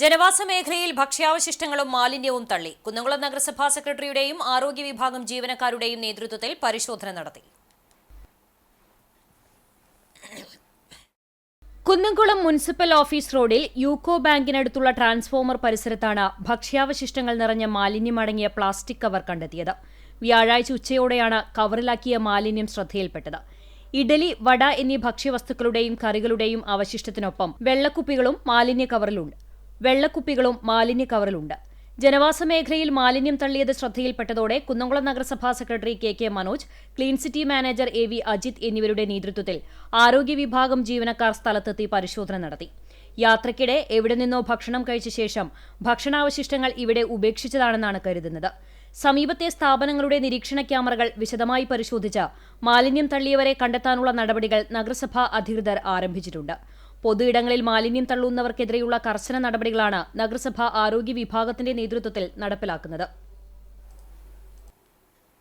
ജനവാസ മേഖലയിൽ ഭക്ഷ്യാവശിഷ്ടങ്ങളും മാലിന്യവും തള്ളി. കുന്നംകുളം നഗരസഭാ സെക്രട്ടറിയുടെയും ആരോഗ്യ വിഭാഗം ജീവനക്കാരുടെയും നേതൃത്വത്തിൽ പരിശോധന നടത്തി. കുന്നംകുളം മുനിസിപ്പൽ ഓഫീസ് റോഡിൽ യൂക്കോ ബാങ്കിനടുത്തുള്ള ട്രാൻസ്ഫോമർ പരിസരത്താണ് ഭക്ഷ്യാവശിഷ്ടങ്ങൾ നിറഞ്ഞ മാലിന്യമടങ്ങിയ പ്ലാസ്റ്റിക് കവർ കണ്ടെത്തിയത്. വ്യാഴാഴ്ച ഉച്ചയോടെയാണ് കവറിലാക്കിയ മാലിന്യം ശ്രദ്ധയിൽപ്പെട്ടത്. ഇഡലി വട എന്നീ ഭക്ഷ്യവസ്തുക്കളുടെയും കറികളുടെയും അവശിഷ്ടത്തിനൊപ്പം വെള്ളക്കുപ്പികളും മാലിന്യ കവറിലുണ്ട്. വെള്ളക്കുപ്പികളും മാലിന്യ കവറിലുണ്ട്. ജനവാസ മേഖലയിൽ മാലിന്യം തള്ളിയത് ശ്രദ്ധയിൽപ്പെട്ടതോടെ കുന്നംകുളം നഗരസഭാ secretary K K Manoj clean city manager A V Ajith എന്നിവരുടെ നേതൃത്വത്തിൽ ആരോഗ്യ വിഭാഗം ജീവനക്കാർ സ്ഥലത്തെത്തി പരിശോധന നടത്തി. യാത്രയ്ക്കിടെ എവിടെ നിന്നോ ഭക്ഷണം കഴിച്ച ശേഷം ഭക്ഷണാവശിഷ്ടങ്ങൾ ഇവിടെ ഉപേക്ഷിച്ചതാണെന്നാണ് കരുതുന്നത്. സമീപത്തെ സ്ഥാപനങ്ങളുടെ നിരീക്ഷണ ക്യാമറകൾ വിശദമായി പരിശോധിച്ച് മാലിന്യം തള്ളിയവരെ കണ്ടെത്താനുള്ള നടപടികൾ നഗരസഭാ അധികൃതർ ആരംഭിച്ചിട്ടുണ്ട്. പൊതുയിടങ്ങളിൽ മാലിന്യം തള്ളുന്നവർക്കെതിരെയുള്ള കർശന നടപടികളാണ് നഗരസഭാ ആരോഗ്യ വിഭാഗത്തിന്റെ നേതൃത്വത്തിൽ നടപ്പിലാക്കുന്നത്